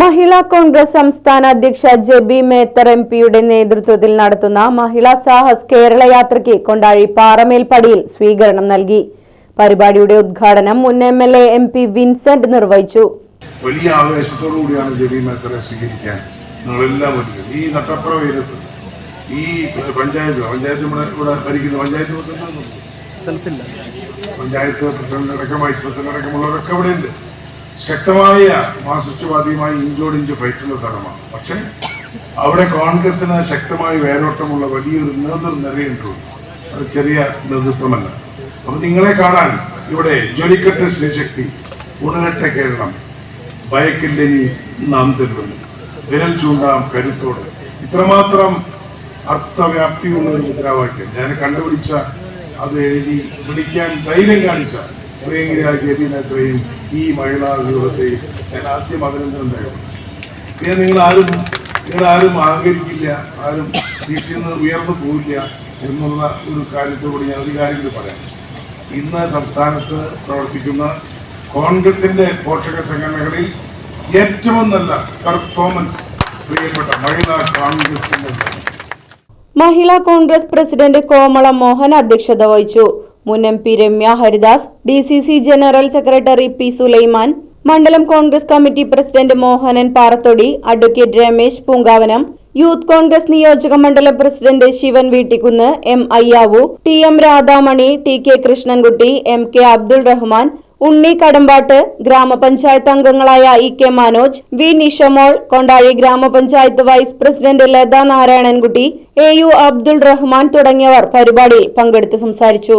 Mahila Congress സംസ്ഥാന അധ്യക്ഷ JB Mather M പിയുടെ നേതൃത്വത്തിൽ നടത്തുന്ന മഹിളാ സാഹസ് കേരള യാത്രയ്ക്ക് കൊണ്ടാഴി പാറമേൽപ്പടിയിൽ സ്വീകരണം നൽകി. പരിപാടിയുടെ ഉദ്ഘാടനം മുൻ M L A M P Vincent നിർവഹിച്ചു. വലിയ ആവേശത്തോടു കൂടിയാണ് ജബി മേത്തറെ സ്വീകരിക്കാൻ നിങ്ങളെല്ലാം ഒരുങ്ങുന്നത്. ഈ നട്ടപ്പുറ വെയിലത്ത് ഈ പഞ്ചായത്ത് പഞ്ചായത്ത് ഇവിടെ ഭരിക്കുന്ന പഞ്ചായത്ത് പ്രസിഡന്റ് പഞ്ചായത്ത് പ്രസിഡന്റ് അടക്കം വൈസ് പ്രസിഡന്റ് അടക്കമുള്ളവരൊക്കെ ഇവിടെ ഉണ്ട്. ശക്തമായ മാർസിസ്റ്റ്വാദിയുമായി ഇഞ്ചോടിഞ്ച് ഫൈറ്റുള്ള സ്ഥലമാണ്. പക്ഷെ അവിടെ കോൺഗ്രസിന് ശക്തമായ വേരോട്ടമുള്ള വലിയൊരു നേതൃനിരയുണ്ടുണ്ട് അത് ചെറിയ നേതൃത്വമല്ല. അപ്പൊ നിങ്ങളെ കാണാൻ ഇവിടെ ജ്വലിക്കട്ടെ ശ്രീശക്തി ഉണരട്ടെ കേരളം ഭയക്കില്ലനി നാം തരുന്നു വിരൽ ചൂണ്ടാം കരുത്തോട്. ഇത്രമാത്രം അർത്ഥവ്യാപ്തിയുള്ള ഒരു മുദ്രാവാക്യം. ഞാൻ കണ്ടുപിടിച്ച അത് എഴുതി വിളിക്കാൻ ധൈര്യം കാണിച്ച ജബീനത്രയും ഈ മഹിളാ വിഭാഗത്തെയും ഞാൻ ആദ്യം അഭിനന്ദനം തയ്യാറുണ്ട് പിന്നെ നിങ്ങൾ ആരും നിങ്ങൾ ആരും അഹങ്കരിക്കില്ല ആരും വീട്ടിൽ നിന്ന് ഉയർന്നു പോവില്ല എന്നുള്ള ഒരു കാര്യത്തോട് ഞാൻ ഒരു കാര്യം കൂടി പറയാം. ഇന്ന് സംസ്ഥാനത്ത് പ്രവർത്തിക്കുന്ന കോൺഗ്രസിന്റെ പോഷക സംഘടനകളിൽ ഏറ്റവും നല്ല പെർഫോമൻസ് പ്രിയപ്പെട്ട മഹിളാ കോൺഗ്രസിന്റെ മഹിളാ കോൺഗ്രസ് പ്രസിഡന്റ് കോമള മോഹൻ അധ്യക്ഷത വഹിച്ചു. മുൻ M P Ramya Haridas D C C general secretary P Sulaiman മണ്ഡലം Congress committee president Mohanan Parathodi advocate Ramesh Poonkavanam youth Congress നിയോജക മണ്ഡലം president Shivan Veettikkunnu M Ayyavu T M Radhamani T K Krishnankutty M K Abdul Rahman Unni Kadambattu ഗ്രാമപഞ്ചായത്ത് അംഗങ്ങളായ E K Manoj V Nishamol Kondazhy ഗ്രാമപഞ്ചായത്ത് vice president Latha Narayanankutty A U Abdul Rahman തുടങ്ങിയവർ പരിപാടിയിൽ പങ്കെടുത്ത് സംസാരിച്ചു.